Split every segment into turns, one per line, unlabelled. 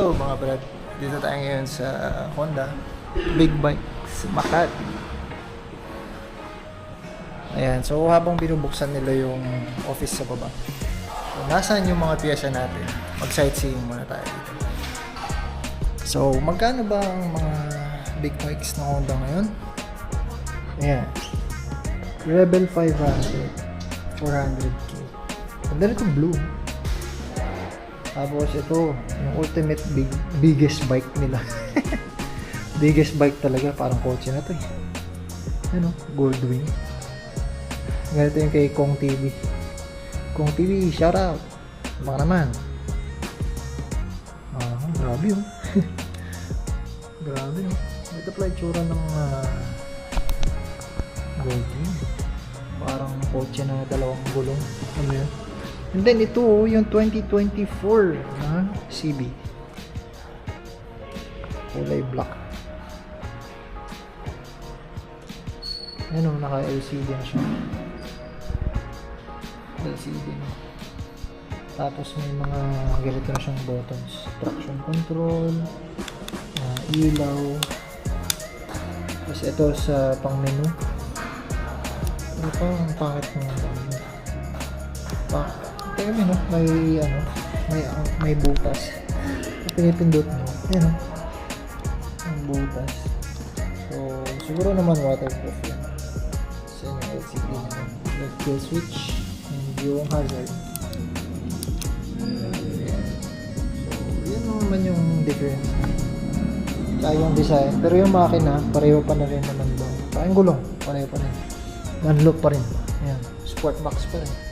Hello mga brad. Dito tayo ngayon sa Honda Big Bike sa Makati. Ayan, so habang binubuksan nila yung office sa baba. So, nasaan yung mga piyesa natin? Mag-sightseeing muna tayo dito. So, magkano ba ang mga big bikes na Honda ngayon? Ayan. Rebel 500. 400k. Ganda nito blue. Tapos ito, yung ultimate big, biggest bike nila. biggest bike talaga, parang kotse na to eh. Ano, Goldwing. Ganito yung kay Kong TV. Kong TV, shout out. Baka naman. Ah, grabe oh. grabe oh. Ito pala itsura ng uh, Goldwing. Parang kotse na dalawang gulong. Ano yun? And then ito oh, yung 2024 na CB. Kulay black. Ano, naka-LCD na siya. LCD na. Tapos may mga ganito na siyang buttons. Traction control, ah, ilaw. Tapos ito sa pang menu. Ano pa, ang pangit ng menu. Pa, mo, no? may ano, may ah, may butas. Pinipindot mo, ayan o. Ang butas. So, siguro naman waterproof yan. Kasi yung LCD naman. Like kill switch and yung hazard. Ayan. So, yun naman yung difference. Tsaka yung design. Pero yung makina, pareho pa na rin naman? Tsaka yung gulong, pareho pa rin. Dunlop pa rin. Ayan. Sport box pa rin.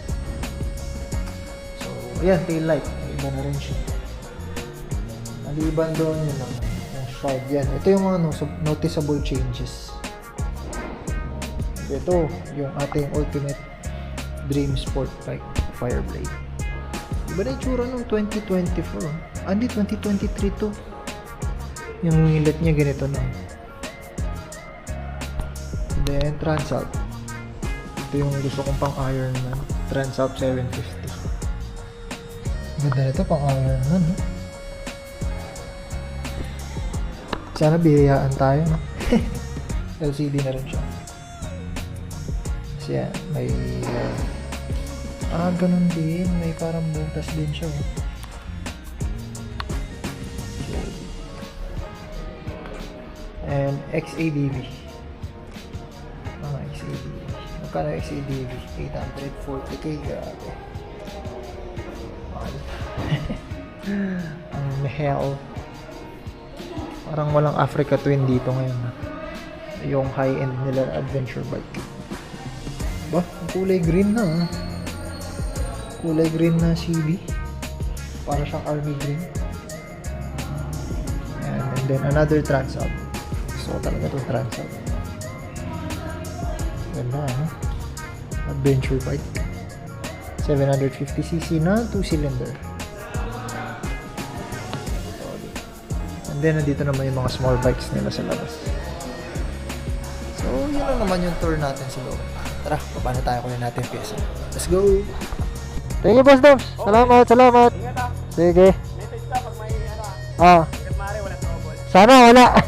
Ayan, tail light. Iba na rin siya. Maliban doon yun lang. Yung shroud yan. Ito yung mga no- noticeable changes. Ito, yung ating ultimate dream sport bike, Fireblade. Iba na itsura nung 2024. Ah, hindi, 2023 to. Yung ngilat niya ganito na. Then, Transalp. Ito yung gusto kong pang Ironman. Transalp 750. Ganda nito pang Ironman. No? Sana bihayaan tayo. LCD na rin siya. Kasi yan, may... uh, ah, ganun din. May parang butas din siya. Oh. And XADV. Mga XADV. Magkano XADV? 840k. Grabe. Mahal. Parang walang Africa Twin dito ngayon. Yung high-end nila adventure bike. Ba, kulay green na. Kulay green na CB. Para siyang army green. Ayan, and then another Transalp. Gusto ko talaga itong Transalp. Ganda, ano? Adventure bike. 750cc na 2-cylinder. And then, nandito naman yung mga small bikes nila sa labas. So, yun lang naman yung tour natin sa loob. Tara, paano tayo kunin natin yung pyesa. Let's go! Thank you, Boss Dobbs. Salamat, salamat. Sige.
Message ka pag may ano,
Ah,
trouble.
sana wala.